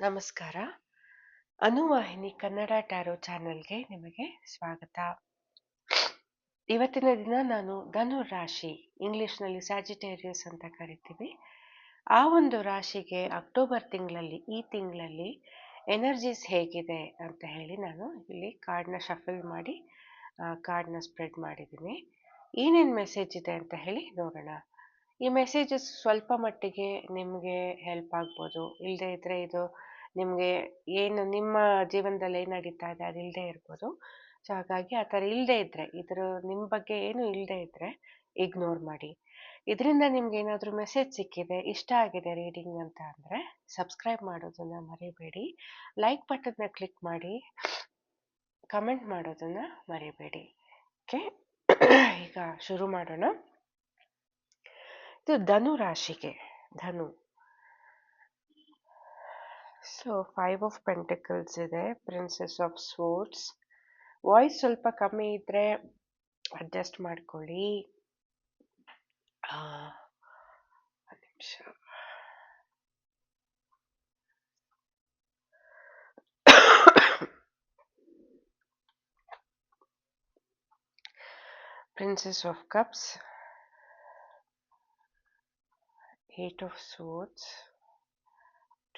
ನಮಸ್ಕಾರ. ಅನುವಾಹಿನಿ ಕನ್ನಡ ಟ್ಯಾರೋ ಚಾನೆಲ್ಗೆ ನಿಮಗೆ ಸ್ವಾಗತ. ಇವತ್ತಿನ ದಿನ ನಾನು ಧನು ರಾಶಿ ಇಂಗ್ಲಿಷ್ನಲ್ಲಿ ಸ್ಯಾಜಿಟೇರಿಯಸ್ ಅಂತ ಕರಿತೀವಿ. ಆ ಒಂದು ರಾಶಿಗೆ ಅಕ್ಟೋಬರ್ ತಿಂಗಳಲ್ಲಿ, ಈ ತಿಂಗಳಲ್ಲಿ ಎನರ್ಜೀಸ್ ಹೇಗಿದೆ ಅಂತ ಹೇಳಿ ನಾನು ಇಲ್ಲಿ ಕಾರ್ಡ್ನ ಶಫಲ್ ಮಾಡಿ ಕಾರ್ಡ್ನ ಸ್ಪ್ರೆಡ್ ಮಾಡಿದ್ದೀನಿ. ಏನೇನು ಮೆಸೇಜ್ ಇದೆ ಅಂತ ಹೇಳಿ ನೋಡೋಣ. ಈ ಮೆಸೇಜಸ್ ಸ್ವಲ್ಪ ಮಟ್ಟಿಗೆ ನಿಮಗೆ ಹೆಲ್ಪ್ ಆಗ್ಬೋದು. ಇಲ್ಲದೇ ಇದ್ದರೆ ಇದು ನಿಮಗೆ ಏನು ನಿಮ್ಮ ಜೀವನದಲ್ಲಿ ಏನು ನಡೀತಾ ಇದೆ ಅದು ಇಲ್ಲದೆ ಇರ್ಬೋದು. ಸೊ ಹಾಗಾಗಿ ಆ ಥರ ಇಲ್ಲದೆ ಇದ್ರೆ, ಇದ್ರ ನಿಮ್ಮ ಬಗ್ಗೆ ಏನು ಇಲ್ಲದೇ ಇದ್ರೆ ಇಗ್ನೋರ್ ಮಾಡಿ. ಇದರಿಂದ ನಿಮ್ಗೆ ಏನಾದರೂ ಮೆಸೇಜ್ ಸಿಕ್ಕಿದೆ, ಇಷ್ಟ ಆಗಿದೆ ರೀಡಿಂಗ್ ಅಂತ ಅಂದರೆ ಸಬ್ಸ್ಕ್ರೈಬ್ ಮಾಡೋದನ್ನ ಮರಿಬೇಡಿ. ಲೈಕ್ ಬಟನ್ನ ಕ್ಲಿಕ್ ಮಾಡಿ ಕಮೆಂಟ್ ಮಾಡೋದನ್ನ ಮರಿಬೇಡಿ. ಓಕೆ ಈಗ ಶುರು ಮಾಡೋಣ. ಇದು ಧನು ರಾಶಿಗೆ ಧನು. ಸೊ ಫೈವ್ ಆಫ್ ಪೆಂಟಿಕಲ್ಸ್ ಇದೆ ಪ್ರಿನ್ಸೆಸ್ ಆಫ್ ಸ್ವೋರ್ಡ್ಸ್ ವಾಯ್ಸ್ ಸ್ವಲ್ಪ ಕಮ್ಮಿ ಇದ್ರೆ ಅಡ್ಜಸ್ಟ್ ಮಾಡ್ಕೊಳ್ಳಿ. ಒಂದು ನಿಮಿಷ. Princess of cups eight of swords.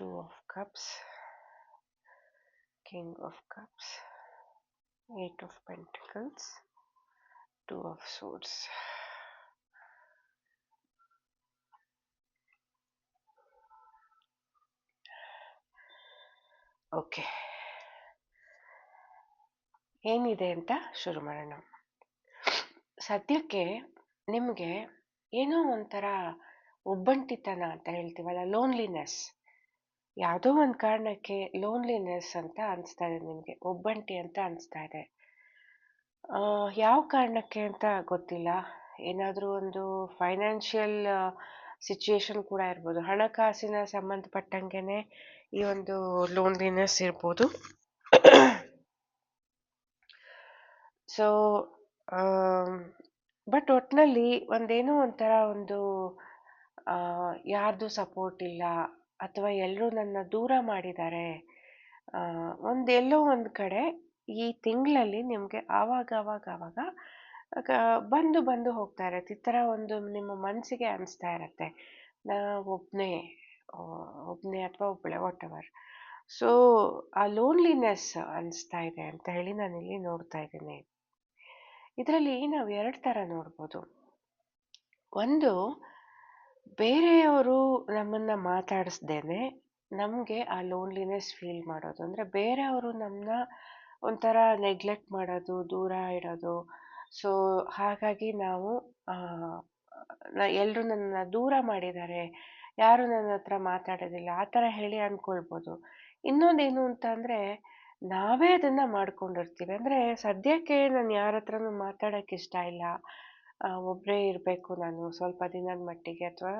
Two of cups king of cups eight of pentacles two of swords okay ಏನಿದೆ ಅಂತ ಶುರು ಮಾಡೋಣ ಸದ್ಯಕ್ಕೆ ನಿಮಗೆ ಏನೋ ಒಂಥರ ಒಬ್ಬಂಟಿತನ ಅಂತ ಹೇಳ್ತೀವಲ್ಲ ಲೋನ್ಲಿನೆಸ್ ಯಾವುದೋ ಒಂದು ಕಾರಣಕ್ಕೆ ಲೋನ್ಲಿನೆಸ್ ಅಂತ ಅನಿಸ್ತಾ ಇದೆ ನಿಮಗೆ, ಒಬ್ಬಂಟಿ ಅಂತ ಅನಿಸ್ತಾ ಇದೆ. ಯಾವ ಕಾರಣಕ್ಕೆ ಅಂತ ಗೊತ್ತಿಲ್ಲ. ಏನಾದರೂ ಒಂದು ಫೈನಾನ್ಷಿಯಲ್ ಸಿಚುಯೇಷನ್ ಕೂಡ ಇರ್ಬೋದು. ಹಣಕಾಸಿನ ಸಂಬಂಧಪಟ್ಟಂಗೆನೆ ಈ ಒಂದು ಲೋನ್ಲಿನೆಸ್ ಇರ್ಬೋದು. ಸೊ ಬಟ್ ಒಟ್ಟಿನಲ್ಲಿ ಒಂದೇನೋ ಒಂಥರ ಒಂದು ಯಾರ್ದು ಸಪೋರ್ಟ್ ಇಲ್ಲ. ಅಥವಾ ಎಲ್ಲರೂ ನನ್ನ ದೂರ ಮಾಡಿದ್ದಾರೆ ಒಂದು ಎಲ್ಲೋ ಒಂದು ಕಡೆ ಈ ತಿಂಗಳಲ್ಲಿ ನಿಮಗೆ ಆವಾಗ ಆವಾಗ ಆವಾಗ ಬಂದು ಬಂದು ಹೋಗ್ತಾ ಇರತ್ತೆ. ಈ ಥರ ಒಂದು ನಿಮ್ಮ ಮನಸ್ಸಿಗೆ ಅನಿಸ್ತಾ ಇರತ್ತೆ. ನಾ ಒಬ್ಬನೇ ಒಬ್ಬನೇ ಅಥವಾ ಒಬ್ಬಳೆ ವಾಟ್ ಎವರ್ ಸೊ ಆ ಲೋನ್ಲಿನೆಸ್ ಅನಿಸ್ತಾ ಇದೆ ಅಂತ ಹೇಳಿ ನಾನು ಇಲ್ಲಿ ನೋಡ್ತಾ ಇದ್ದೀನಿ. ಇದರಲ್ಲಿ ನಾವು ಎರಡು ಥರ ನೋಡ್ಬೋದು. ಒಂದು ಬೇರೆಯವರು ನಮ್ಮನ್ನು ಮಾತಾಡಿಸ್ದೇನೆ ನಮಗೆ ಆ ಲೋನ್ಲಿನೆಸ್ ಫೀಲ್ ಮಾಡೋದು. ಅಂದರೆ ಬೇರೆಯವರು ನಮ್ಮನ್ನ ಒಂಥರ ನೆಗ್ಲೆಕ್ಟ್ ಮಾಡೋದು, ದೂರ ಇಡೋದು ಸೊ ಹಾಗಾಗಿ ನಾವು ಎಲ್ಲರೂ ನನ್ನ ದೂರ ಮಾಡಿದ್ದಾರೆ. ಯಾರು ನನ್ನ ಹತ್ರ ಮಾತಾಡೋದಿಲ್ಲ. ಆ ಥರ ಹೇಳಿ ಅಂದ್ಕೊಳ್ಬೋದು. ಇನ್ನೊಂದೇನು ಅಂತ ಅಂದರೆ, ನಾವೇ ಅದನ್ನು ಮಾಡ್ಕೊಂಡಿರ್ತೀವಿ. ಅಂದರೆ ಸದ್ಯಕ್ಕೆ ನಾನು ಯಾರ ಹತ್ರನೂ ಇಷ್ಟ ಇಲ್ಲ. ಒಬ್ಬರೇ ಇರಬೇಕು ನಾನು ಸ್ವಲ್ಪ ದಿನದ ಮಟ್ಟಿಗೆ ಅಥವಾ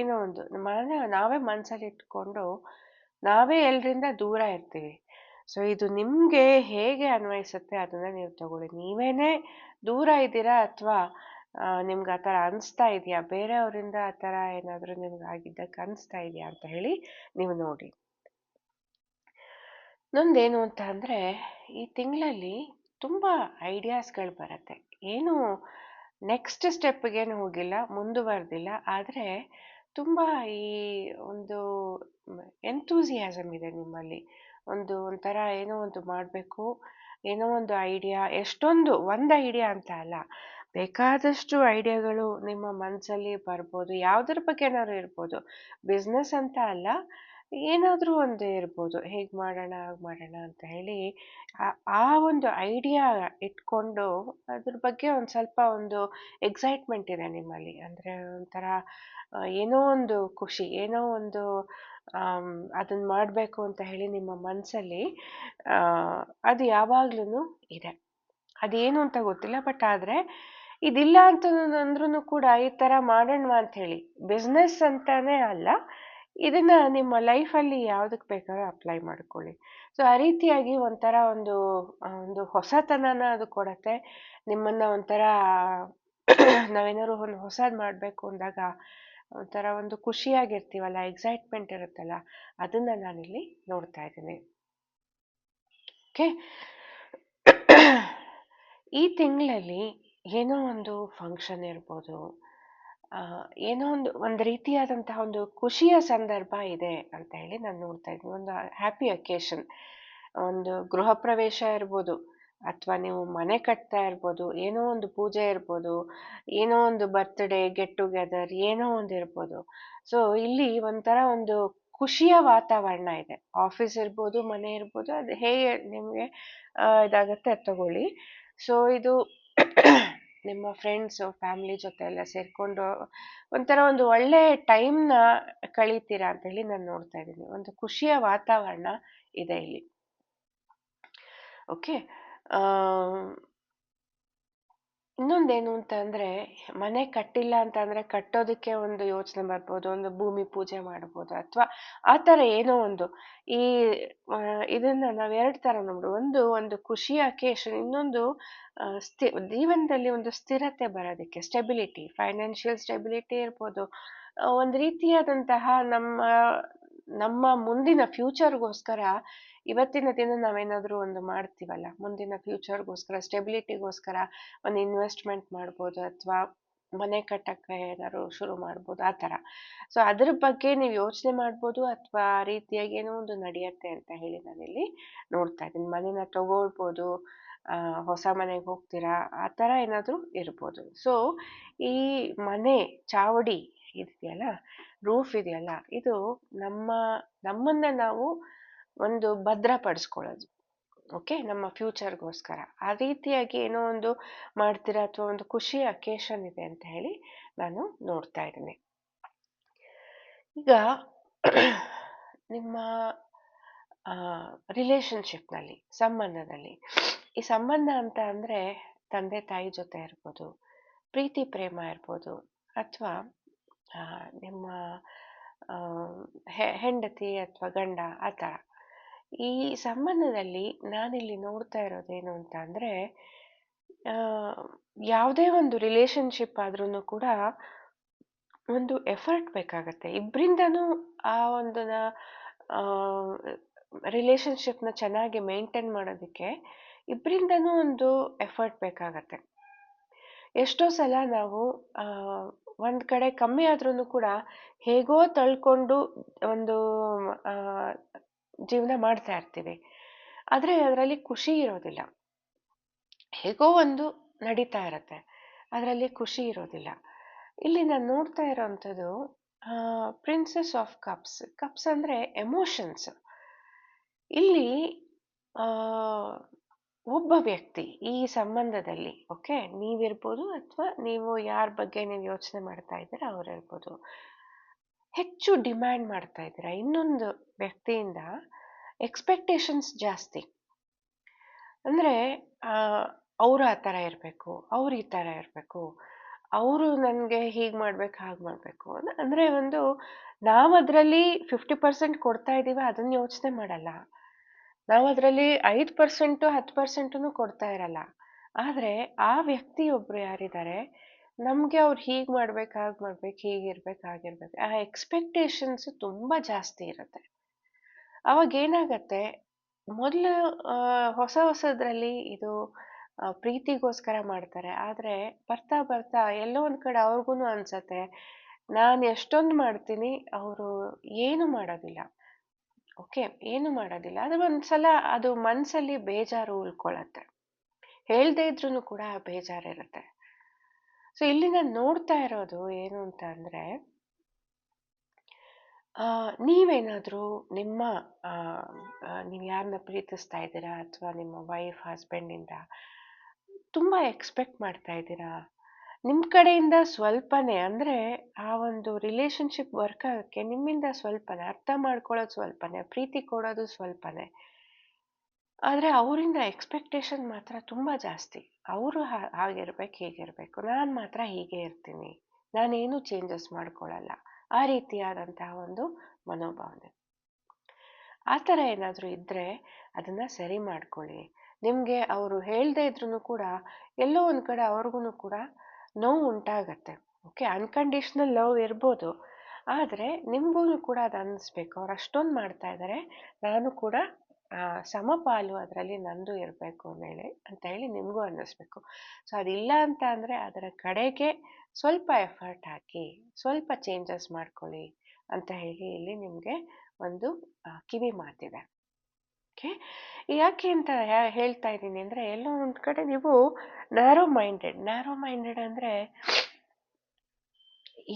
ಏನೋ ಒಂದು ಮನ ನಾವೇ ಮನಸ್ಸಲ್ಲಿ ಇಟ್ಕೊಂಡು ನಾವೇ ಎಲ್ಲರಿಂದ ದೂರ ಇರ್ತೀವಿ. ಸೊ ಇದು ನಿಮಗೆ ಹೇಗೆ ಅನ್ವಯಿಸುತ್ತೆ ಅದನ್ನ ನೀವು ತಗೊಳ್ಳಿ. ನೀವೇನೇ ದೂರ ಇದ್ದೀರಾ ಅಥವಾ ನಿಮ್ಗೆ ಆ ಥರ ಅನಿಸ್ತಾ ಇದೆಯಾ? ಬೇರೆಯವರಿಂದ ಆ ಥರ ಏನಾದರೂ ನಿಮ್ಗೆ ಆಗಿದ್ದಕ್ಕೆ ಅನಿಸ್ತಾ ಇದೆಯಾ ಅಂತ ಹೇಳಿ ನೀವು ನೋಡಿ. ನಂದೇನು ಅಂತ ಅಂದರೆ ಈ ತಿಂಗಳಲ್ಲಿ ತುಂಬ ಐಡಿಯಾಸ್ಗಳು ಬರುತ್ತೆ. ಏನು ನೆಕ್ಸ್ಟ್ ಸ್ಟೆಪ್ಗೇನು ಹೋಗಿಲ್ಲ, ಮುಂದುವರೆದಿಲ್ಲ. ಆದರೆ ತುಂಬ ಈ ಒಂದು ಎಂತೂಸಿಯಾಸಮ್ ಇದೆ ನಿಮ್ಮಲ್ಲಿ. ಒಂದು ಒಂಥರ ಏನೋ ಒಂದು ಮಾಡಬೇಕು, ಏನೋ ಒಂದು ಐಡಿಯಾ ಎಷ್ಟೊಂದು, ಒಂದು ಐಡಿಯಾ ಅಂತ ಅಲ್ಲ. ಬೇಕಾದಷ್ಟು ಐಡಿಯಾಗಳು ನಿಮ್ಮ ಮನಸ್ಸಲ್ಲಿ ಬರ್ಬೋದು. ಯಾವುದ್ರ ಬಗ್ಗೆನಾದ್ರು ಇರ್ಬೋದು. ಬಿಸ್ನೆಸ್ ಅಂತ ಅಲ್ಲ ಏನಾದರೂ ಒಂದು ಇರ್ಬೋದು, ಹೇಗೆ ಮಾಡೋಣ, ಹಾಗೆ ಮಾಡೋಣ ಅಂತ ಹೇಳಿ, ಆ ಒಂದು ಐಡಿಯಾ ಇಟ್ಕೊಂಡು ಅದ್ರ ಬಗ್ಗೆ ಒಂದು ಸ್ವಲ್ಪ ಒಂದು ಎಕ್ಸೈಟ್ಮೆಂಟ್ ಇದೆ ನಿಮ್ಮಲ್ಲಿ. ಅಂದರೆ ಒಂಥರ ಏನೋ ಒಂದು ಖುಷಿ, ಏನೋ ಒಂದು ಅದನ್ನ ಮಾಡಬೇಕು ಅಂತ ಹೇಳಿ ನಿಮ್ಮ ಮನಸ್ಸಲ್ಲಿ ಅದು ಯಾವಾಗ್ಲೂ ಇದೆ. ಅದೇನು ಅಂತ ಗೊತ್ತಿಲ್ಲ, ಬಟ್ ಆದರೆ ಇದಿಲ್ಲ ಅಂತ ಅಂದ್ರೂ ಕೂಡ ಈ ಥರ ಮಾಡೋಣವಾ ಅಂತ ಹೇಳಿ. ಬಿಸ್ನೆಸ್ ಅಂತಾನೆ ಅಲ್ಲ ಇದನ್ನ ನಿಮ್ಮ ಲೈಫಲ್ಲಿ ಯಾವುದಕ್ಕೆ ಬೇಕಾದ್ರೂ ಅಪ್ಲೈ ಮಾಡ್ಕೊಳ್ಳಿ. ಸೊ ಆ ರೀತಿಯಾಗಿ ಒಂಥರ ಒಂದು ಒಂದು ಹೊಸತನನ ಅದು ಕೊಡತ್ತೆ. ನಿಮ್ಮನ್ನ ಒಂಥರ ನಾವೇನಾದ್ರು ಒಂದು ಹೊಸದು ಮಾಡಬೇಕು ಅಂದಾಗ ಒಂಥರ ಒಂದು ಖುಷಿಯಾಗಿರ್ತೀವಲ್ಲ ಎಕ್ಸೈಟ್ಮೆಂಟ್ ಇರುತ್ತಲ್ಲ, ಅದನ್ನ ನಾನಿಲ್ಲಿ ನೋಡ್ತಾ ಇದ್ದೀನಿ. ಓಕೆ ಈ ತಿಂಗಳಲ್ಲಿ ಏನೋ ಒಂದು ಫಂಕ್ಷನ್ ಇರ್ಬೋದು. ಏನೋ ಒಂದು ಒಂದು ರೀತಿಯಾದಂತಹ ಒಂದು ಖುಷಿಯ ಸಂದರ್ಭ ಇದೆ ಅಂತ ಹೇಳಿ ನಾನು ನೋಡ್ತಾ ಇದ್ದೀನಿ. ಒಂದು ಹ್ಯಾಪಿ ಅಕೇಶನ್ ಒಂದು ಗೃಹ ಪ್ರವೇಶ ಇರ್ಬೋದು, ಅಥವಾ ನೀವು ಮನೆ ಕಟ್ತಾ ಇರ್ಬೋದು, ಏನೋ ಒಂದು ಪೂಜೆ ಇರ್ಬೋದು, ಏನೋ ಒಂದು ಬರ್ತ್ಡೇ ಗೆಟ್ ಟುಗೆದರ್ ಏನೋ ಒಂದು ಇರ್ಬೋದು. ಸೊ ಇಲ್ಲಿ ಒಂಥರ ಒಂದು ಖುಷಿಯ ವಾತಾವರಣ ಇದೆ. ಆಫೀಸ್ ಇರ್ಬೋದು, ಮನೆ ಇರ್ಬೋದು, ಅದು ಹೇಗೆ ನಿಮಗೆ ಇದಾಗತ್ತೆ ಅದು ತಗೊಳ್ಳಿ. ಸೊ ಇದು ನಿಮ್ಮ ಫ್ರೆಂಡ್ಸು ಫ್ಯಾಮಿಲಿ ಜೊತೆ ಎಲ್ಲ ಸೇರ್ಕೊಂಡು ಒಂಥರ ಒಂದು ಒಳ್ಳೆ ಟೈಮ್ನ ಕಳೀತೀರಾ ಅಂತ ಹೇಳಿ ನಾನು ನೋಡ್ತಾ ಇದ್ದೀನಿ. ಒಂದು ಖುಷಿಯ ವಾತಾವರಣ ಇದೆ ಇಲ್ಲಿ. ಓಕೆ ಇನ್ನೊಂದೇನು ಅಂತ ಅಂದ್ರೆ ಮನೆ ಕಟ್ಟಿಲ್ಲ ಅಂತ ಅಂದ್ರೆ ಕಟ್ಟೋದಕ್ಕೆ ಒಂದು ಯೋಚನೆ ಮಾಡ್ಬೋದು ಒಂದು ಭೂಮಿ ಪೂಜೆ ಮಾಡ್ಬೋದು ಅಥವಾ ಆ ಥರ ಏನೋ ಒಂದು. ಈ ಆ, ಇದನ್ನ ನಾವ್ ಎರಡ್ ತರ ನೋಡು. ಒಂದು ಒಂದು ಖುಷಿ ಅಕೇಶನ್ ಇನ್ನೊಂದು ಸ್ಥಿ ಜೀವನದಲ್ಲಿ ಒಂದು ಸ್ಥಿರತೆ ಬರೋದಕ್ಕೆ ಸ್ಟೆಬಿಲಿಟಿ ಫೈನಾನ್ಷಿಯಲ್ ಸ್ಟೆಬಿಲಿಟಿ ಇರ್ಬೋದು. ಒಂದು ರೀತಿಯಾದಂತಹ ನಮ್ಮ ನಮ್ಮ ಮುಂದಿನ ಫ್ಯೂಚರ್ಗೋಸ್ಕರ ಇವತ್ತಿನ ದಿನ ನಾವೇನಾದರೂ ಒಂದು ಮಾಡ್ತೀವಲ್ಲ? ಮುಂದಿನ ಫ್ಯೂಚರ್ಗೋಸ್ಕರ, ಸ್ಟೆಬಿಲಿಟಿಗೋಸ್ಕರ ಒಂದು ಇನ್ವೆಸ್ಟ್ಮೆಂಟ್ ಮಾಡ್ಬೋದು ಅಥವಾ ಮನೆ ಕಟ್ಟಕ್ಕೆ ಏನಾದ್ರು ಶುರು ಮಾಡ್ಬೋದು, ಆ ಥರ. ಸೊ, ಅದ್ರ ಬಗ್ಗೆ ನೀವು ಯೋಚನೆ ಮಾಡ್ಬೋದು ಅಥವಾ ಆ ರೀತಿಯಾಗಿ ಏನೋ ಒಂದು ನಡೆಯುತ್ತೆ ಅಂತ ಹೇಳಿ ನಾನಿಲ್ಲಿ ನೋಡ್ತಾ ಇದ್ದೀನಿ. ಮನೇನ ತಗೊಳ್ಬೋದು ಹೊಸ ಮನೆಗೆ ಹೋಗ್ತೀರಾ, ಆ ಥರ ಏನಾದರೂ ಇರ್ಬೋದು. ಸೊ, ಈ ಮನೆ ಚಾವಡಿ ಇದೆಯಲ್ಲ, ರೂಫ್ ಇದೆಯಲ್ಲ, ಇದು ನಮ್ಮ ನಮ್ಮನ್ನ ನಾವು ಒಂದು ಭದ್ರಪಡಿಸ್ಕೊಳ್ಳೋದು, ಓಕೆ? ನಮ್ಮ ಫ್ಯೂಚರ್ಗೋಸ್ಕರ. ಆ ರೀತಿಯಾಗಿ ಏನೋ ಒಂದು ಮಾಡ್ತೀರಾ ಅಥವಾ ಒಂದು ಖುಷಿ ಅಕೇಶನ್ ಇದೆ ಅಂತ ಹೇಳಿ ನಾನು ನೋಡ್ತಾ ಇದ್ದೀನಿ. ಈಗ ನಿಮ್ಮ ರಿಲೇಶನ್ಶಿಪ್ನಲ್ಲಿ ಸಂಬಂಧದಲ್ಲಿ, ಈ ಸಂಬಂಧ ಅಂತ ಅಂದರೆ ತಂದೆ, ತಾಯಿ ಜೊತೆ ಇರ್ಬೋದು, ಪ್ರೀತಿ, ಪ್ರೇಮ ಇರ್ಬೋದು, ಅಥವಾ ನಿಮ್ಮ ಹೆಂಡತಿ ಅಥವಾ ಗಂಡ, ಆ ಥರ. ಈ ಸಂಬಂಧದಲ್ಲಿ ನಾನಿಲ್ಲಿ ನೋಡ್ತಾ ಇರೋದೇನು ಅಂತ ಅಂದರೆ ಯಾವುದೇ ಒಂದು ರಿಲೇಶನ್ಶಿಪ್ ಆದ್ರೂ ಕೂಡ ಒಂದು ಎಫರ್ಟ್ ಬೇಕಾಗತ್ತೆ. ಇಬ್ಬರಿಂದನೂ ಆ ಒಂದು ರಿಲೇಶನ್ಶಿಪ್ನ ಚೆನ್ನಾಗಿ ಮೇಂಟೈನ್ ಮಾಡೋದಕ್ಕೆ ಇಬ್ಬರಿಂದನೂ ಒಂದು ಎಫರ್ಟ್ ಬೇಕಾಗತ್ತೆ. ಎಷ್ಟೋ ಸಲ ನಾವು ಆ, ಒಂದ್ ಕಡೆ ಕಮ್ಮಿ ಆದ್ರೂ ಕೂಡ ಹೇಗೋ ತಳ್ಕೊಂಡು ಒಂದು ಆ, ಜೀವನ ಮಾಡ್ತಾ ಇರ್ತೀವಿ. ಆದರೆ ಅದರಲ್ಲಿ ಖುಷಿ ಇರೋದಿಲ್ಲ. ಹೇಗೋ ಒಂದು ನಡೀತಾ ಇರತ್ತೆ. ಅದರಲ್ಲಿ ಖುಷಿ ಇರೋದಿಲ್ಲ. ಇಲ್ಲಿ ನಾನು ನೋಡ್ತಾ ಇರೋವಂಥದ್ದು ಪ್ರಿನ್ಸೆಸ್ ಆಫ್ ಕಪ್ಸ್ ಕಪ್ಸ್ ಅಂದರೆ ಎಮೋಷನ್ಸ್ ಇಲ್ಲಿ ಒಬ್ಬ ವ್ಯಕ್ತಿ ಈ ಸಂಬಂಧದಲ್ಲಿ ಓಕೆ ನೀವಿರ್ಬೋದು ಅಥವಾ ನೀವು ಯಾರ ಬಗ್ಗೆ ನೀವು ಯೋಚನೆ ಮಾಡ್ತಾ ಇದ್ದೀರಾ ಅವ್ರಿರ್ಬೋದು. ಹೆಚ್ಚು ಡಿಮ್ಯಾಂಡ್ ಮಾಡ್ತಾ ಇದ್ದೀರಾ? ಇನ್ನೊಂದು ವ್ಯಕ್ತಿಯಿಂದ ಎಕ್ಸ್ಪೆಕ್ಟೇಷನ್ಸ್ ಜಾಸ್ತಿ. ಅಂದರೆ ಅವರು ಆ ಥರ ಇರಬೇಕು, ಅವ್ರು ಈ ಥರ ಇರಬೇಕು, ಅವರು ನನಗೆ ಹೀಗೆ ಮಾಡ್ಬೇಕು, ಹಾಗೆ ಮಾಡಬೇಕು ಅಂದರೆ ಒಂದು ನಾವು ಅದರಲ್ಲಿ ಫಿಫ್ಟಿ ಪರ್ಸೆಂಟ್ ಕೊಡ್ತಾ ಇದ್ದೀವಿ ಅದನ್ನು ಯೋಚನೆ ಮಾಡಲ್ಲ. ನಾವು ಅದರಲ್ಲಿ ಐದು ಪರ್ಸೆಂಟು, ಹತ್ತು ಪರ್ಸೆಂಟನ್ನು ಕೊಡ್ತಾ ಇರಲ್ಲ. ಆದರೆ, ಆ ವ್ಯಕ್ತಿಯೊಬ್ಬರು ಯಾರಿದ್ದಾರೆ ನಮಗೆ ಅವ್ರು ಹೀಗೆ ಮಾಡ್ಬೇಕು, ಹಾಗೆ ಮಾಡ್ಬೇಕು ಹೀಗಿರ್ಬೇಕು ಹಾಗಿರ್ಬೇಕು ಆ ಎಕ್ಸ್ಪೆಕ್ಟೇಷನ್ಸ್ ತುಂಬ ಜಾಸ್ತಿ ಇರುತ್ತೆ. ಅವಾಗ ಏನಾಗತ್ತೆ, ಮೊದಲು ಹೊಸ ಹೊಸದ್ರಲ್ಲಿ ಇದು ಪ್ರೀತಿಗೋಸ್ಕರ ಮಾಡ್ತಾರೆ. ಆದರೆ ಬರ್ತಾ ಬರ್ತಾ ಎಲ್ಲೋ ಒಂದು ಕಡೆ ಅವ್ರಿಗೂ ಅನ್ಸತ್ತೆ, ನಾನು ಎಷ್ಟೊಂದು ಮಾಡ್ತೀನಿ, ಅವರು ಏನು ಮಾಡೋದಿಲ್ಲ. ಓಕೆ, ಏನು ಮಾಡೋದಿಲ್ಲ. ಅದು ಒಂದ್ಸಲ ಅದು ಮನಸ್ಸಲ್ಲಿ ಬೇಜಾರು ಉಳ್ಕೊಳತ್ತೆ. ಹೇಳ್ದೇ ಇದ್ರೂ ಕೂಡ ಬೇಜಾರು ಬೇಜಾರಿರುತ್ತೆ. ಸೊ ಇಲ್ಲಿ ನಾನು ನೋಡ್ತಾ ಇರೋದು ಏನು ಅಂತ ಅಂದರೆ ನೀವೇನಾದರೂ ನಿಮ್ಮ ನೀವು ಯಾರನ್ನ ಪ್ರೀತಿಸ್ತಾ ಇದ್ದೀರಾ ಅಥವಾ ನಿಮ್ಮ ವೈಫ್ ಹಸ್ಬೆಂಡಿಂದ ತುಂಬ ಎಕ್ಸ್ಪೆಕ್ಟ್ ಮಾಡ್ತಾ ಇದ್ದೀರಾ? ನಿಮ್ಮ ಕಡೆಯಿಂದ ಸ್ವಲ್ಪನೇ ಅಂದರೆ ಆ ಒಂದು ರಿಲೇಷನ್ಶಿಪ್ ವರ್ಕ್ ಆಗೋಕ್ಕೆ ನಿಮ್ಮಿಂದ ಸ್ವಲ್ಪನೇ, ಅರ್ಥ ಮಾಡ್ಕೊಳ್ಳೋದು ಸ್ವಲ್ಪನೇ, ಪ್ರೀತಿ ಕೊಡೋದು ಸ್ವಲ್ಪನೇ. ಆದ್ರೆ ಅವರಿಂದ ಎಕ್ಸ್ಪೆಕ್ಟೇಷನ್ ಮಾತ್ರ ತುಂಬ ಜಾಸ್ತಿ. ಅವರು ಹಾಗಿರ್ಬೇಕು, ಹೀಗಿರಬೇಕು. ನಾನು ಮಾತ್ರ ಹೀಗೆ ಇರ್ತೀನಿ. ನಾನೇನು ಚೇಂಜಸ್ ಮಾಡ್ಕೊಳ್ಳಲ್ಲ ಆ ರೀತಿಯಾದಂತಹ ಒಂದು ಮನೋಭಾವನೆ. ಆ ಥರ ಏನಾದರೂ ಇದ್ದರೆ ಅದನ್ನು ಸರಿ ಮಾಡ್ಕೊಳ್ಳಿ. ನಿಮಗೆ ಅವರು ಹೇಳದೇ ಇದ್ರೂ ಕೂಡ ಎಲ್ಲೋ ಒಂದು ಕಡೆ ಅವ್ರಿಗೂ ಕೂಡ ನೋವು ಉಂಟಾಗತ್ತೆ. ಓಕೆ ಅನ್ಕಂಡೀಷ್ನಲ್ ಲವ್ ಇರ್ಬೋದು. ಆದರೆ ನಿಮಗೂ ಕೂಡ ಅದು ಅನ್ನಿಸ್ಬೇಕು ಅವ್ರು ಅಷ್ಟೊಂದು ಮಾಡ್ತಾ ಇದ್ದಾರೆ ನಾನು ಕೂಡ ಸಮಪಾಲು ಅದರಲ್ಲಿ ನಂದು ಇರಬೇಕು ಮೇಲೆ ಅಂತ ಹೇಳಿ ನಿಮಗೂ ಅನ್ನಿಸ್ಬೇಕು. ಸೊ ಅದಿಲ್ಲ ಅಂತ ಅಂದರೆ ಅದರ ಕಡೆಗೆ ಸ್ವಲ್ಪ ಎಫರ್ಟ್ ಹಾಕಿ, ಸ್ವಲ್ಪ ಚೇಂಜಸ್ ಮಾಡ್ಕೊಳ್ಳಿ ಅಂತ ಹೇಳಿ ಇಲ್ಲಿ ನಿಮಗೆ ಒಂದು ಕಿವಿ ಮಾತಿದೆ. ಓಕೆ ಯಾಕೆ ಅಂತ ಹೇಳ್ತಾ ಇದ್ದೀನಿ ಅಂದರೆ ಎಲ್ಲೋ ಒಂದು ಕಡೆ ನೀವು ನ್ಯಾರೋ ಮೈಂಡೆಡ್ ನ್ಯಾರೋ ಮೈಂಡೆಡ್ ಅಂದರೆ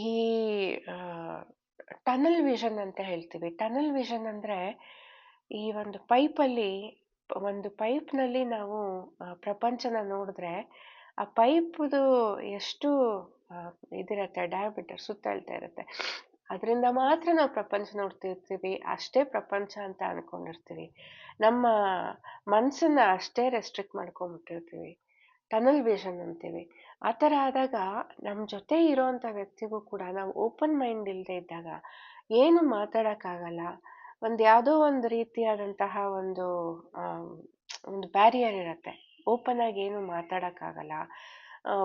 ಈ ಟನಲ್ ವಿಷನ್ ಅಂತ ಹೇಳ್ತೀವಿ. ಟನಲ್ ವಿಷನ್ ಅಂದರೆ ಈ ಒಂದು ಪೈಪಲ್ಲಿ ಒಂದು ಪೈಪ್ನಲ್ಲಿ ನಾವು ಪ್ರಪಂಚನ ನೋಡಿದ್ರೆ, ಆ ಪೈಪ್ದು ಎಷ್ಟು ಇದಿರತ್ತೆ, ಡಯಾಮೀಟರ್ ಸುತ್ತಳ್ತಾ ಇರುತ್ತೆ. ಅದರಿಂದ ಮಾತ್ರ ನಾವು ಪ್ರಪಂಚ ನೋಡ್ತಿರ್ತೀವಿ, ಅಷ್ಟೇ ಪ್ರಪಂಚ ಅಂತ ಅನ್ಕೊಂಡಿರ್ತೀವಿ. ನಮ್ಮ ಮನಸ್ಸನ್ನ ಅಷ್ಟೇ ರೆಸ್ಟ್ರಿಕ್ಟ್ ಮಾಡ್ಕೊಂಡ್ಬಿಟ್ಟಿರ್ತೀವಿ ಟನಲ್ ವಿಷನ್ ಅಂತೀವಿ. ಆ ಥರ ಆದಾಗ ನಮ್ಮ ಜೊತೆ ಇರೋವಂಥ ವ್ಯಕ್ತಿಗೂ ಕೂಡ ನಾವು ಓಪನ್ ಮೈಂಡ್ ಇಲ್ಲದೆ ಇದ್ದಾಗ ಏನು ಮಾತಾಡೋಕ್ಕಾಗಲ್ಲ. ಒಂದು ಯಾವುದೋ ಒಂದು ರೀತಿಯಾದಂತಹ ಒಂದು ಒಂದು ಬ್ಯಾರಿಯರ್ ಇರುತ್ತೆ. ಓಪನ್ ಆಗಿ ಏನು ಮಾತಾಡೋಕ್ಕಾಗಲ್ಲ.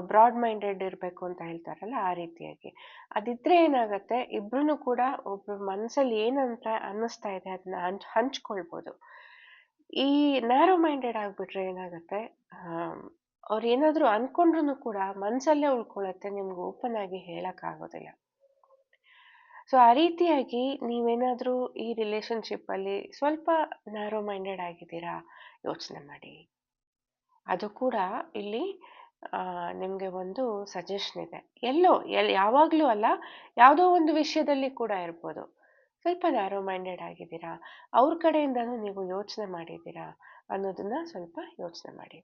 ಬ್ರಾಡ್ ಮೈಂಡೆಡ್ ಇರಬೇಕು ಅಂತ ಹೇಳ್ತಾರಲ್ಲ ಆ ರೀತಿಯಾಗಿ. ಅದಿದ್ರೆ ಏನಾಗುತ್ತೆ ಇಬ್ರು ಕೂಡ ಒಬ್ರ ಮನಸ್ಸಲ್ಲಿ ಏನಂತ ಅನ್ನಿಸ್ತಾ ಇದೆ ಅದನ್ನ ಹಂಚ್, ಹಂಚ್ಕೊಳ್ಬೋದು. ಈ ನ್ಯಾರೋ ಮೈಂಡೆಡ್ ಆಗಿಬಿಟ್ರೆ ಏನಾಗುತ್ತೆ ಅವ್ರು ಏನಾದರೂ ಅಂದ್ಕೊಂಡ್ರೂ ಕೂಡ ಮನಸ್ಸಲ್ಲೇ ಉಳ್ಕೊಳ್ಳುತ್ತೆ ನಿಮ್ಗೆ ಓಪನ್ ಆಗಿ ಹೇಳೋಕ್ಕಾಗೋದಿಲ್ಲ. ಸೊ ಆ ರೀತಿಯಾಗಿ ನೀವೇನಾದರೂ ಈ ರಿಲೇಶನ್ಶಿಪ್ಪಲ್ಲಿ ಸ್ವಲ್ಪ ನ್ಯಾರೋ ಮೈಂಡೆಡ್ ಆಗಿದ್ದೀರಾ? ಯೋಚನೆ ಮಾಡಿ. ಅದು ಕೂಡ ಇಲ್ಲಿ ನಿಮಗೆ ಒಂದು ಸಜೆಷನ್ ಇದೆ. ಎಲ್ಲೋ, ಎಲ್, ಯಾವಾಗಲೂ ಅಲ್ಲ, ಯಾವುದೋ ಒಂದು ವಿಷಯದಲ್ಲಿ ಕೂಡ ಇರ್ಬೋದು. ಸ್ವಲ್ಪ ನ್ಯಾರೋ ಮೈಂಡೆಡ್ ಆಗಿದ್ದೀರಾ? ಅವ್ರ ಕಡೆಯಿಂದನೂ ನೀವು ಯೋಚನೆ ಮಾಡಿದ್ದೀರಾ? ಅನ್ನೋದನ್ನ ಸ್ವಲ್ಪ ಯೋಚನೆ ಮಾಡಿ.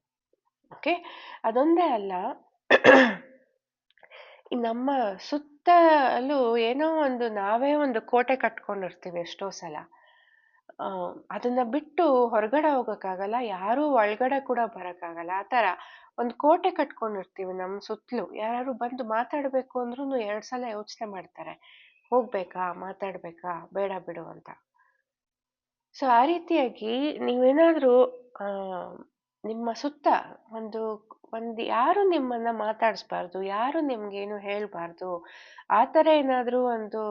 ಓಕೆ ಅದೊಂದೇ ಅಲ್ಲ ನಮ್ಮ ಸುತ್ತಲೂ ಏನೋ ಒಂದು ನಾವೇ ಒಂದು ಕೋಟೆ ಕಟ್ಕೊಂಡಿರ್ತೀವಿ ಎಷ್ಟೋ ಸಲ. ಅದನ್ನ ಬಿಟ್ಟು ಹೊರಗಡೆ ಹೋಗೋಕ್ಕಾಗಲ್ಲ, ಯಾರೂ ಒಳಗಡೆ ಕೂಡ ಬರೋಕ್ಕಾಗಲ್ಲ. ಆ ಥರ ಒಂದು ಕೋಟೆ ಕಟ್ಕೊಂಡಿರ್ತೀವಿ ನಮ್ಮ ಸುತ್ತಲೂ. ಯಾರು ಬಂದು ಮಾತಾಡಬೇಕು ಅಂದ್ರೂ ಎರಡು ಸಲ ಯೋಚನೆ ಮಾಡ್ತಾರೆ. ಹೋಗ್ಬೇಕಾ, ಮಾತಾಡ್ಬೇಕಾ, ಬೇಡ ಬಿಡು ಅಂತ. ಸೊ ಆ ರೀತಿಯಾಗಿ ನೀವೇನಾದರೂ ನಿಮ್ಮ ಸುತ್ತ ಒಂದು ಒಂದು ಯಾರು ನಿಮ್ಮನ್ನ ಮಾತಾಡಿಸ್ಬಾರ್ದು ಯಾರು ನಿಮ್ಗೇನು ಹೇಳ್ಬಾರ್ದು ಆ ಥರ ಏನಾದರೂ ಒಂದು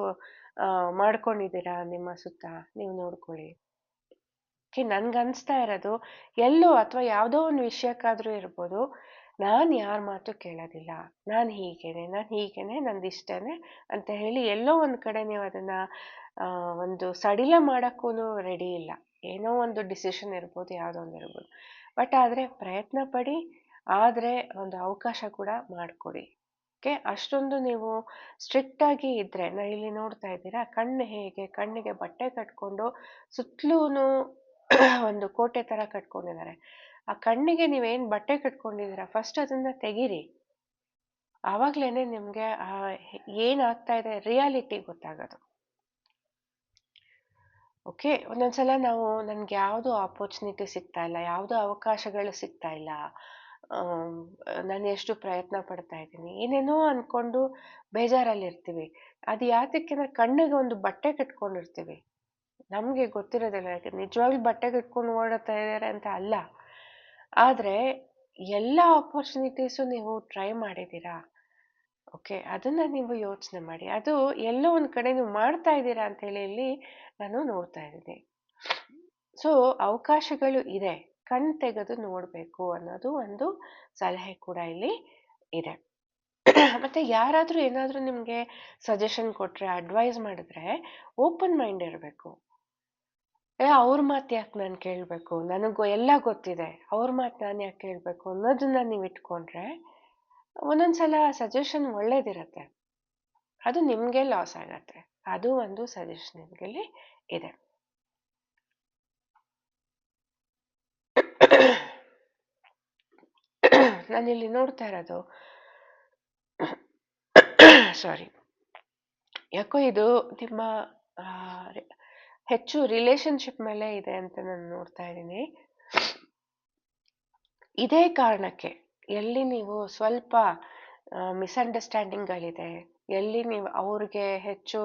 ಆ, ಮಾಡ್ಕೊಂಡಿದ್ದೀರಾ ನಿಮ್ಮ ಸುತ್ತ? ನೀವು ನೋಡ್ಕೊಳ್ಳಿ. ಓಕೆ ನನ್ಗನ್ಸ್ತಾ ಇರೋದು ಎಲ್ಲೋ ಅಥವಾ ಯಾವುದೋ ಒಂದು ವಿಷಯಕ್ಕಾದ್ರೂ ಇರ್ಬೋದು ನಾನು ಯಾರ ಮಾತು ಕೇಳೋದಿಲ್ಲ. ನಾನು ಹೀಗೇನೆ ನಾನು ಹೀಗೇನೆ ನಂದು ಇಷ್ಟೇನೆ ಅಂತ ಹೇಳಿ ಎಲ್ಲೋ ಒಂದು ಕಡೆ ನೀವು ಅದನ್ನ ಒಂದು ಸಡಿಲ ಮಾಡೋಕ್ಕೂ ರೆಡಿ ಇಲ್ಲ. ಏನೋ ಒಂದು ಡಿಸಿಷನ್ ಇರ್ಬೋದು ಯಾವುದೋ ಒಂದು ಇರ್ಬೋದು. ಬಟ್ ಆದರೆ ಪ್ರಯತ್ನ ಪಡಿ ಆದರೆ ಒಂದು ಅವಕಾಶ ಕೂಡ ಮಾಡಿಕೊಡಿ. ಓಕೆ? ಅಷ್ಟೊಂದು ನೀವು ಸ್ಟ್ರಿಕ್ಟಾಗಿ ಇದ್ರೆ, ನಾ ಇಲ್ಲಿ ನೋಡ್ತಾ ಇದ್ದೀರಾ, ಕಣ್ಣು ಹೇಗೆ, ಕಣ್ಣಿಗೆ ಬಟ್ಟೆ ಕಟ್ಕೊಂಡು ಸುತ್ತಲೂ ಒಂದು ಕೋಟೆ ಥರ ಕಟ್ಕೊಂಡಿದ್ದಾರೆ. ಆ ಕಣ್ಣಿಗೆ ನೀವೇನು ಬಟ್ಟೆ ಕಟ್ಕೊಂಡಿದ್ದೀರಾ? ಫಸ್ಟ್ ಅದನ್ನ ತೆಗೀರಿ. ಆವಾಗ್ಲೇನೆ ನಿಮಗೆ ಏನಾಗ್ತಾ ಇದೆ? ರಿಯಾಲಿಟಿ ಗೊತ್ತಾಗೋದು. ಓಕೆ? ಒಂದೊಂದ್ಸಲ ನಾವು ನನ್ಗೆ ಯಾವುದು ಆಪರ್ಚುನಿಟಿ ಸಿಗ್ತಾ ಇಲ್ಲ, ಯಾವುದು ಅವಕಾಶಗಳು ಸಿಗ್ತಾ ಇಲ್ಲ ನಾನು ಎಷ್ಟು ಪ್ರಯತ್ನ ಪಡ್ತಾ ಇದ್ದೀನಿ. ಏನೇನೋ ಅಂದ್ಕೊಂಡು ಬೇಜಾರಲ್ಲಿರ್ತೀವಿ. ಅದು ಯಾತಕ್ಕೆ ಅಂದ್ರೆ ಕಣ್ಣಿಗೆ ಒಂದು ಬಟ್ಟೆ ಕಟ್ಕೊಂಡಿರ್ತೀವಿ. ನಮಗೆ ಗೊತ್ತಿರೋದಿಲ್ಲ. ಯಾಕೆ ನಿಜವಾಗ್ಲೂ ಬಟ್ಟೆ ಕಟ್ಕೊಂಡು ಓಡಾಡ್ತಾ ಇದ್ದಾರೆ ಅಂತ ಅಲ್ಲ. ಆದರೆ ಎಲ್ಲ ಆಪರ್ಚುನಿಟೀಸು ನೀವು ಟ್ರೈ ಮಾಡಿದ್ದೀರಾ? ಓಕೆ ಅದನ್ನ ನೀವು ಯೋಚನೆ ಮಾಡಿ. ಅದು ಎಲ್ಲೋ ಒಂದು ಕಡೆ ನೀವು ಮಾಡ್ತಾ ಇದ್ದೀರಾ ಅಂತ ಹೇಳಿ ಇಲ್ಲಿ ನಾನು ನೋಡ್ತಾ ಇದ್ದೀನಿ. ಸೊ ಅವಕಾಶಗಳು ಇದೆ. ಕಣ್ ತೆಗೆದು ನೋಡಬೇಕು ಅನ್ನೋದು ಒಂದು ಸಲಹೆ ಕೂಡ ಇಲ್ಲಿ ಇದೆ. ಮತ್ತೆ ಯಾರಾದರೂ ಏನಾದರೂ ನಿಮಗೆ ಸಜೆಷನ್ ಕೊಟ್ರೆ ಅಡ್ವೈಸ್ ಮಾಡಿದ್ರೆ ಓಪನ್ ಮೈಂಡ್ ಇರಬೇಕು. ಏ, ಅವ್ರ ಮಾತು ಯಾಕೆ ನಾನು ಕೇಳಬೇಕು? ನನಗೆ ಎಲ್ಲ ಗೊತ್ತಿದೆ. ಅವ್ರ ಮಾತು ನಾನು ಯಾಕೆ ಕೇಳಬೇಕು ಅನ್ನೋದನ್ನ ನೀವು ಇಟ್ಕೊಂಡ್ರೆ ಒಂದೊಂದ್ಸಲ ಸಜೆಷನ್ ಒಳ್ಳೇದಿರತ್ತೆ. ಅದು ನಿಮಗೆ ಲಾಸ್ ಆಗತ್ತೆ. ಅದು ಒಂದು ಸಜೆಷನ್ ನಿಮಗಲ್ಲಿ ಇದೆ. ನಾನಿಲ್ಲಿ ನೋಡ್ತಾ ಇರೋದು ಸಾರಿ ಯಾಕೋ ಇದು ನಿಮ್ಮ ಹೆಚ್ಚು ರಿಲೇಶನ್ಶಿಪ್ ಮೇಲೆ ಇದೆ ಅಂತ ನಾನು ನೋಡ್ತಾ ಇದ್ದೀನಿ ಇದೇ ಕಾರಣಕ್ಕೆ ಎಲ್ಲಿ ನೀವು ಸ್ವಲ್ಪ ಮಿಸ್ಅಂಡರ್ಸ್ಟ್ಯಾಂಡಿಂಗ್ಗಳಿದೆ ಎಲ್ಲಿ ನೀವು ಅವ್ರಿಗೆ ಹೆಚ್ಚು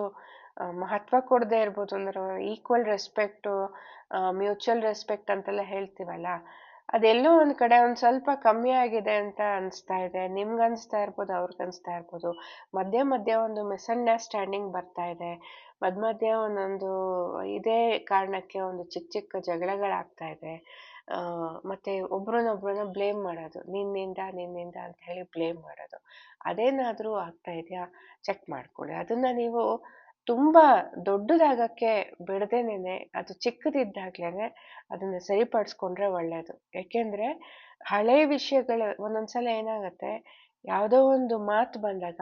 ಮಹತ್ವ ಕೊಡದೇ ಇರ್ಬೋದು ಅಂದ್ರೆ ಈಕ್ವಲ್ ರೆಸ್ಪೆಕ್ಟು ಮ್ಯೂಚುವಲ್ ರೆಸ್ಪೆಕ್ಟ್ ಅಂತೆಲ್ಲ ಹೇಳ್ತೀವಲ್ಲ ಅದೆಲ್ಲೋ ಒಂದು ಕಡೆ ಒಂದು ಸ್ವಲ್ಪ ಕಮ್ಮಿ ಆಗಿದೆ ಅಂತ ಅನಿಸ್ತಾ ಇದೆ. ನಿಮ್ಗೆ ಅನಿಸ್ತಾ ಇರ್ಬೋದು ಅವ್ರಿಗ್ ಅನಿಸ್ತಾ ಇರ್ಬೋದು. ಮಧ್ಯೆ ಮಧ್ಯೆ ಒಂದು ಮಿಸ್ಅಂಡರ್ಸ್ಟ್ಯಾಂಡಿಂಗ್ ಬರ್ತಾ ಇದೆ. ಮಧ್ಯ ಮಧ್ಯೆ ಒಂದೊಂದು ಇದೇ ಕಾರಣಕ್ಕೆ ಒಂದು ಚಿಕ್ಕ ಚಿಕ್ಕ ಜಗಳಗಳಾಗ್ತಾ ಇದೆ. ಆ, ಮತ್ತೆ ಒಬ್ರನ್ನೊಬ್ರನ್ನ ಬ್ಲೇಮ್ ಮಾಡೋದು ನಿನ್ನಿಂದ ನಿನ್ನಿಂದ ಅಂತ ಹೇಳಿ ಬ್ಲೇಮ್ ಮಾಡೋದು. ಅದೇನಾದರೂ ಆಗ್ತಾ ಇದೆಯಾ? ಚೆಕ್ ಮಾಡ್ಕೊಳ್ಳಿ. ಅದನ್ನ ನೀವು ತುಂಬ ದೊಡ್ಡದಾಗಕ್ಕೆ ಬಿಡದೇನೆ ಅದು ಚಿಕ್ಕದಿದ್ದಾಗ್ಲೇನೆ ಅದನ್ನ ಸರಿಪಡಿಸ್ಕೊಂಡ್ರೆ ಒಳ್ಳೆಯದು ಯಾಕೆಂದ್ರೆ ಹಳೆ ವಿಷಯಗಳು, ಒಂದೊಂದ್ಸಲ ಏನಾಗುತ್ತೆ, ಯಾವುದೋ ಒಂದು ಮಾತು ಬಂದಾಗ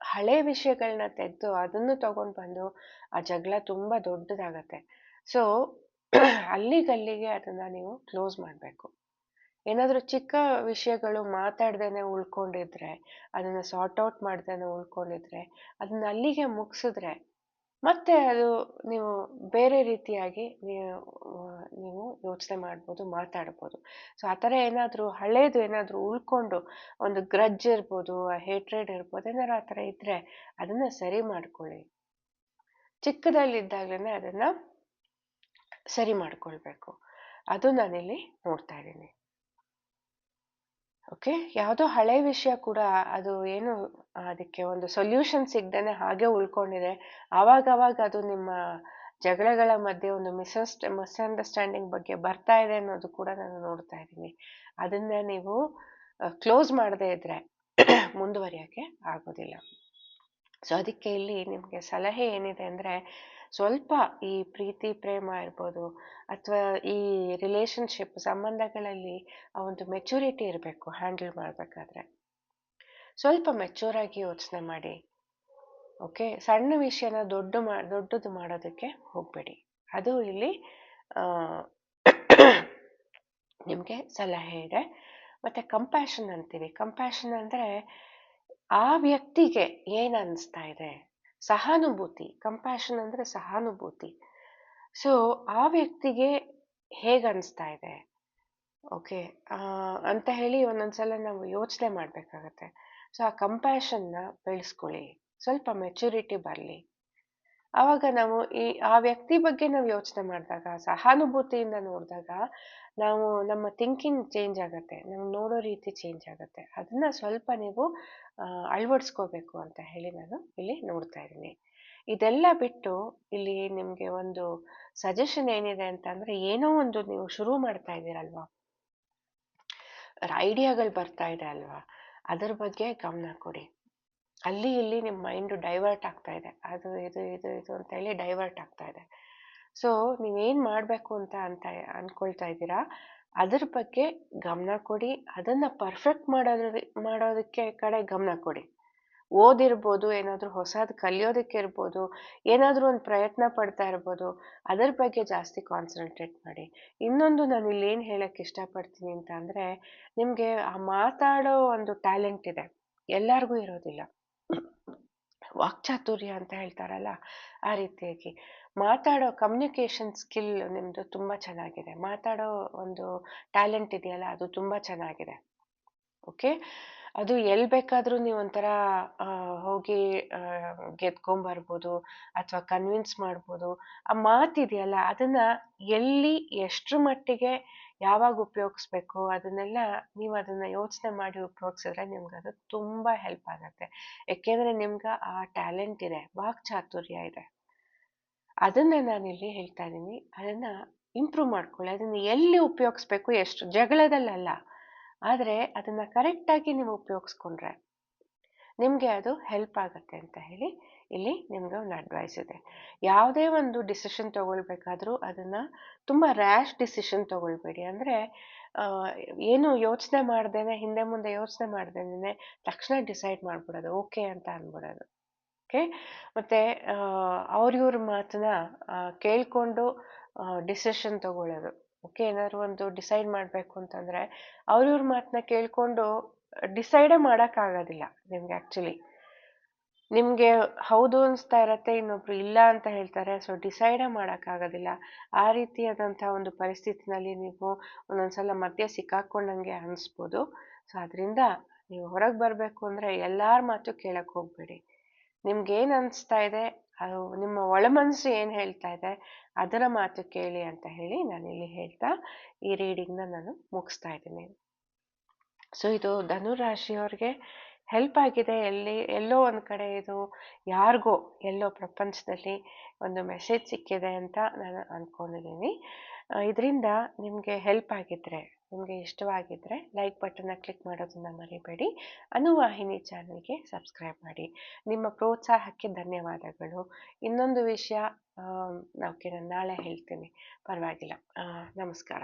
ಹಳೆ ವಿಷಯಗಳನ್ನ ತೆಗೆದು ಅದನ್ನು ತಗೊಂಡು ಬಂದು ಆ ಜಗಳ ತುಂಬ ದೊಡ್ಡದಾಗತ್ತೆ. ಸೊ ಅಲ್ಲಿಗಲ್ಲಿಗೆ ಅದನ್ನ ನೀವು ಕ್ಲೋಸ್ ಮಾಡಬೇಕು. ಏನಾದರೂ ಚಿಕ್ಕ ವಿಷಯಗಳು ಮಾತಾಡ್ದೇನೆ ಉಳ್ಕೊಂಡಿದ್ರೆ, ಅದನ್ನ ಸಾರ್ಟ್ ಔಟ್ ಮಾಡ್ದೇನೆ ಉಳ್ಕೊಂಡಿದ್ರೆ, ಅದನ್ನ ಅಲ್ಲಿಗೆ ಮುಗಿಸಿದ್ರೆ, ಮತ್ತೆ ಅದು ನೀವು ಬೇರೆ ರೀತಿಯಾಗಿ ನೀವು ನೀವು ಯೋಚನೆ ಮಾಡ್ಬೋದು, ಮಾತಾಡ್ಬೋದು. ಸೊ ಆ ಥರ ಏನಾದರೂ ಹಳೇದು ಏನಾದರೂ ಉಳ್ಕೊಂಡು ಒಂದು ಗ್ರಜ್ ಇರ್ಬೋದು ಹೇಟ್ರೆಡ್ ಇರ್ಬೋದು, ಏನಾದ್ರು ಆ ಥರ ಇದ್ರೆ ಅದನ್ನ ಸರಿ ಮಾಡ್ಕೊಳ್ಳಿ. ಚಿಕ್ಕದಲ್ಲಿದ್ದಾಗಲೇ ಅದನ್ನ ಸರಿ ಮಾಡ್ಕೊಳ್ಬೇಕು. ಅದು ನಾನಿಲ್ಲಿ ನೋಡ್ತಾ ಇದ್ದೀನಿ. ಓಕೆ, ಯಾವುದೋ ಹಳೆ ವಿಷಯ ಕೂಡ ಅದು ಏನು, ಅದಕ್ಕೆ ಒಂದು ಸೊಲ್ಯೂಷನ್ ಸಿಗ್ದೇನೆ ಹಾಗೆ ಉಳ್ಕೊಂಡಿದೆ. ಆವಾಗ ಆವಾಗ ಅದು ನಿಮ್ಮ ಜಗಳಗಳ ಮಧ್ಯೆ ಒಂದು ಮಿಸ್ ಮಿಸ್ಅಂಡರ್ಸ್ಟ್ಯಾಂಡಿಂಗ್ ಬಗ್ಗೆ ಬರ್ತಾ ಇದೆ ಅನ್ನೋದು ಕೂಡ ನಾನು ನೋಡ್ತಾ ಇದ್ದೀನಿ. ಅದನ್ನ ನೀವು ಕ್ಲೋಸ್ ಮಾಡದೇ ಇದ್ರೆ ಮುಂದುವರಿಯೋಕ್ಕೆ ಆಗೋದಿಲ್ಲ. ಸೊ ಅದಕ್ಕೆ ಇಲ್ಲಿ ನಿಮಗೆ ಸಲಹೆ ಏನಿದೆ ಅಂದರೆ ಸ್ವಲ್ಪ ಈ ಪ್ರೀತಿ, ಪ್ರೇಮ ಇರ್ಬೋದು ಅಥವಾ ಈ ರಿಲೇಶನ್ಶಿಪ್ ಸಂಬಂಧಗಳಲ್ಲಿ ಆ ಒಂದು ಮೆಚುರಿಟಿ ಇರಬೇಕು ಹ್ಯಾಂಡಲ್ ಮಾಡಬೇಕಾದ್ರೆ. ಸ್ವಲ್ಪ ಮೆಚೂರ್ ಆಗಿ ಯೋಚನೆ ಮಾಡಿ ಓಕೆ ಸಣ್ಣ ವಿಷಯನ ದೊಡ್ಡ ಮಾ, ದೊಡ್ಡದು ಮಾಡೋದಕ್ಕೆ ಹೋಗಬೇಡಿ. ಅದು ಇಲ್ಲಿ ನಿಮಗೆ ಸಲಹೆ ಇದೆ. ಮತ್ತೆ ಕಂಪ್ಯಾಷನ್ ಅಂತೀವಿ. ಕಂಪ್ಯಾಷನ್ ಅಂದರೆ ಆ ವ್ಯಕ್ತಿಗೆ ಏನು ಅನಿಸ್ತಾ ಇದೆ? ಸಹಾನುಭೂತಿ ಕಂಪ್ಯಾಷನ್ ಅಂದರೆ ಸಹಾನುಭೂತಿ. ಸೊ ಆ ವ್ಯಕ್ತಿಗೆ ಹೇಗೆ ಅನಿಸ್ತಾ ಇದೆ? ಓಕೆ ಅಂತ ಹೇಳಿ ಒಂದೊಂದ್ಸಲ ನಾವು ಯೋಚನೆ ಮಾಡಬೇಕಾಗತ್ತೆ. ಸೊ ಆ ಕಂಪ್ಯಾಷನ್ನ ಬೆಳೆಸ್ಕೊಳ್ಳಿ. ಸ್ವಲ್ಪ ಮೆಚುರಿಟಿ ಬರಲಿ. ಆವಾಗ ನಾವು ಈ ಆ ವ್ಯಕ್ತಿ ಬಗ್ಗೆ ನಾವು ಯೋಚನೆ ಮಾಡಿದಾಗ, ಸಹಾನುಭೂತಿಯಿಂದ ನೋಡಿದಾಗ ನಾವು ನಮ್ಮ ಥಿಂಕಿಂಗ್ ಚೇಂಜ್ ಆಗುತ್ತೆ, ನಾವು ನೋಡೋ ರೀತಿ ಚೇಂಜ್ ಆಗುತ್ತೆ. ಅದನ್ನ ಸ್ವಲ್ಪ ನೀವು ಅಳವಡಿಸ್ಕೋಬೇಕು ಅಂತ ಹೇಳಿ ನಾನು ಇಲ್ಲಿ ನೋಡ್ತಾ ಇದ್ದೀನಿ. ಇದೆಲ್ಲ ಬಿಟ್ಟು ಇಲ್ಲಿ ನಿಮಗೆ ಒಂದು ಸಜೆಷನ್ ಏನಿದೆ ಅಂತ ಅಂದ್ರೆ ಏನೋ ಒಂದು ನೀವು ಶುರು ಮಾಡ್ತಾ ಇದ್ದೀರಲ್ವಾ? ಐಡಿಯಾಗಳು ಬರ್ತಾ ಇದೆ ಅಲ್ವಾ? ಅದ್ರ ಬಗ್ಗೆ ಗಮನ ಕೊಡಿ. ಅಲ್ಲಿ ಇಲ್ಲಿ ನಿಮ್ಮ ಮೈಂಡು ಡೈವರ್ಟ್ ಆಗ್ತಾ ಇದೆ. ಅದು, ಇದು ಇದು ಇದು ಅಂತ ಹೇಳಿ ಡೈವರ್ಟ್ ಆಗ್ತಾ ಇದೆ. ಸೊ ನೀವೇನು ಮಾಡಬೇಕು ಅಂತ ಅಂತ ಅಂದ್ಕೊಳ್ತಾ ಇದ್ದೀರಾ? ಅದ್ರ ಬಗ್ಗೆ ಗಮನ ಕೊಡಿ. ಅದನ್ನ ಪರ್ಫೆಕ್ಟ್ ಮಾಡೋದ್ರ ಮಾಡೋದಕ್ಕೆ ಕಡೆ ಗಮನ ಕೊಡಿ. ಓದಿರ್ಬೋದು, ಏನಾದರೂ ಹೊಸದು ಕಲಿಯೋದಕ್ಕೆ ಇರ್ಬೋದು, ಏನಾದರೂ ಒಂದು ಪ್ರಯತ್ನ ಪಡ್ತಾ ಇರ್ಬೋದು, ಅದರ ಬಗ್ಗೆ ಜಾಸ್ತಿ ಕಾನ್ಸಂಟ್ರೇಟ್ ಮಾಡಿ. ಇನ್ನೊಂದು ನಾನು ಇಲ್ಲಿ ಏನು ಹೇಳಕ್ಕೆ ಇಷ್ಟಪಡ್ತೀನಿ ಅಂತ ಅಂದರೆ, ನಿಮಗೆ ಆ ಮಾತಾಡೋ ಒಂದು ಟ್ಯಾಲೆಂಟ್ ಇದೆ. ಎಲ್ಲರಿಗೂ ಇರೋದಿಲ್ಲ. ವಾಕ್ಚಾತುರ್ಯ ಅಂತ ಹೇಳ್ತಾರಲ್ಲ, ಆ ರೀತಿಯಾಗಿ. ಮಾತಾಡೋ ಕಮ್ಯುನಿಕೇಷನ್ ಸ್ಕಿಲ್ ನಿಮ್ಮದು ತುಂಬ ಚೆನ್ನಾಗಿದೆ. ಮಾತಾಡೋ ಒಂದು ಟ್ಯಾಲೆಂಟ್ ಇದೆಯಲ್ಲ, ಅದು ತುಂಬ ಚೆನ್ನಾಗಿದೆ. ಓಕೆ ಅದು ಎಲ್ಲಿ ಬೇಕಾದರೂ ನೀವು ಒಂಥರ ಹೋಗಿ ಗೆದ್ಕೊಂಬರ್ಬೋದು ಅಥವಾ ಕನ್ವಿನ್ಸ್ ಮಾಡ್ಬೋದು. ಆ ಮಾತಿದೆಯಲ್ಲ, ಅದನ್ನ ಎಲ್ಲಿ, ಎಷ್ಟ್ರ ಮಟ್ಟಿಗೆ ಯಾವಾಗ ಉಪಯೋಗಿಸ್ಬೇಕು, ಅದನ್ನೆಲ್ಲ ನೀವು ಅದನ್ನ ಯೋಚನೆ ಮಾಡಿ ಉಪಯೋಗಿಸಿದ್ರೆ ನಿಮ್ಗೆ ಅದು ತುಂಬ ಹೆಲ್ಪ್ ಆಗುತ್ತೆ. ಏಕೆಂದರೆ ನಿಮ್ಗೆ ಆ ಟ್ಯಾಲೆಂಟ್ ಇದೆ ವಾಕ್ಚಾತುರ್ಯ ಇದೆ. ಅದನ್ನ ಇಲ್ಲಿ ಹೇಳ್ತಾ ಇದ್ದೀನಿ. ಅದನ್ನ ಇಂಪ್ರೂವ್ ಮಾಡ್ಕೊಳ್ಳಿ. ಅದನ್ನ ಎಲ್ಲಿ ಉಪಯೋಗಿಸ್ಬೇಕು, ಎಷ್ಟು ಜಗಳದಲ್ಲಲ್ಲ. ಆದರೆ ಅದನ್ನ ಕರೆಕ್ಟಾಗಿ ನೀವು ಉಪಯೋಗಿಸ್ಕೊಂಡ್ರೆ ನಿಮಗೆ ಅದು ಹೆಲ್ಪ್ ಆಗುತ್ತೆ ಅಂತ ಹೇಳಿ ಇಲ್ಲಿ ನಿಮಗೆ ಒಂದು ಅಡ್ವೈಸ್ ಇದೆ. ಯಾವುದೇ ಒಂದು ಡಿಸಿಷನ್ ತಗೊಳ್ಬೇಕಾದ್ರೂ ಅದನ್ನು ತುಂಬ ರ್ಯಾಶ್ ಡಿಸಿಷನ್ ತಗೊಳ್ಬೇಡಿ. ಅಂದರೆ ಏನು ಯೋಚನೆ ಮಾಡ್ದೇನೆ, ಹಿಂದೆ ಮುಂದೆ ಯೋಚನೆ ಮಾಡ್ದೇನೆ ತಕ್ಷಣ ಡಿಸೈಡ್ ಮಾಡ್ಬಿಡೋದು ಓಕೆ ಅಂತ ಅಂದ್ಬಿಡೋದು ಓಕೆ ಮತ್ತು ಅವ್ರ ಇವ್ರ ಮಾತನ್ನ ಕೇಳ್ಕೊಂಡು ಡಿಸಿಷನ್ ತಗೊಳ್ಳೋದು. ಓಕೆ, ಏನಾದ್ರು ಒಂದು ಡಿಸೈಡ್ ಮಾಡಬೇಕು ಅಂತಂದ್ರೆ, ಅವ್ರ ಇವ್ರ ಮಾತನ್ನ ಕೇಳಿಕೊಂಡು ಡಿಸೈಡೇ ಮಾಡೋಕ್ಕಾಗೋದಿಲ್ಲ ನಿಮ್ಗೆ ಆ್ಯಕ್ಚುಲಿ ನಿಮಗೆ ಹೌದು ಅನಿಸ್ತಾ ಇರತ್ತೆ, ಇನ್ನೊಬ್ರು ಇಲ್ಲ ಅಂತ ಹೇಳ್ತಾರೆ, ಸೊ ಡಿಸೈಡೇ ಮಾಡೋಕ್ಕಾಗೋದಿಲ್ಲ. ಆ ರೀತಿಯಾದಂಥ ಒಂದು ಪರಿಸ್ಥಿತಿನಲ್ಲಿ ನೀವು ಒಂದೊಂದ್ಸಲ ಮಧ್ಯೆ ಸಿಕ್ಕಾಕೊಂಡಂಗೆ ಅನಿಸ್ಬೋದು. ಸೊ ಅದರಿಂದ ನೀವು ಹೊರಗೆ ಬರಬೇಕು ಅಂದರೆ ಎಲ್ಲರ ಮಾತು ಕೇಳಕ್ಕೆ ಹೋಗಬೇಡಿ. ನಿಮ್ಗೆ ಏನು ಅನಿಸ್ತಾ ಇದೆ ಅದು ನಿಮ್ಮ ಒಳಮನಸ್ಸು ಏನು ಹೇಳ್ತಾ ಇದೆ, ಅದರ ಮಾತು ಕೇಳಿ ಅಂತ ಹೇಳಿ ನಾನು ಇಲ್ಲಿ ಹೇಳ್ತಾ ಈ ರೀಡಿಂಗ್ನ ನಾನು ಮುಗಿಸ್ತಾ ಇದ್ದೀನಿ. ಸೊ ಇದು ಧನುರಾಶಿಯವ್ರಿಗೆ ಹೆಲ್ಪ್ ಆಗಿದೆ. ಎಲ್ಲಿ, ಎಲ್ಲೋ ಒಂದು ಕಡೆ ಇದು ಯಾರಿಗೋ, ಎಲ್ಲೋ ಪ್ರಪಂಚದಲ್ಲಿ ಒಂದು ಮೆಸೇಜ್ ಸಿಕ್ಕಿದೆ ಅಂತ ನಾನು ಅಂದ್ಕೊಂಡಿದ್ದೀನಿ ಇದರಿಂದ ನಿಮಗೆ ಹೆಲ್ಪ್ ಆಗಿದ್ದರೆ ನಿಮಗೆ ಇಷ್ಟವಾಗಿದ್ದರೆ ಲೈಕ್ ಬಟನ್ನ ಕ್ಲಿಕ್ ಮಾಡೋದನ್ನು ಮರಿಬೇಡಿ. ಅನುವಾಹಿನಿ ಚಾನಲ್ಗೆ ಸಬ್ಸ್ಕ್ರೈಬ್ ಮಾಡಿ. ನಿಮ್ಮ ಪ್ರೋತ್ಸಾಹಕ್ಕೆ ಧನ್ಯವಾದಗಳು. ಇನ್ನೊಂದು ವಿಷಯ ನಾವು ನಾಳೆ ಹೇಳ್ತೀನಿ. ಪರವಾಗಿಲ್ಲ. ನಮಸ್ಕಾರ.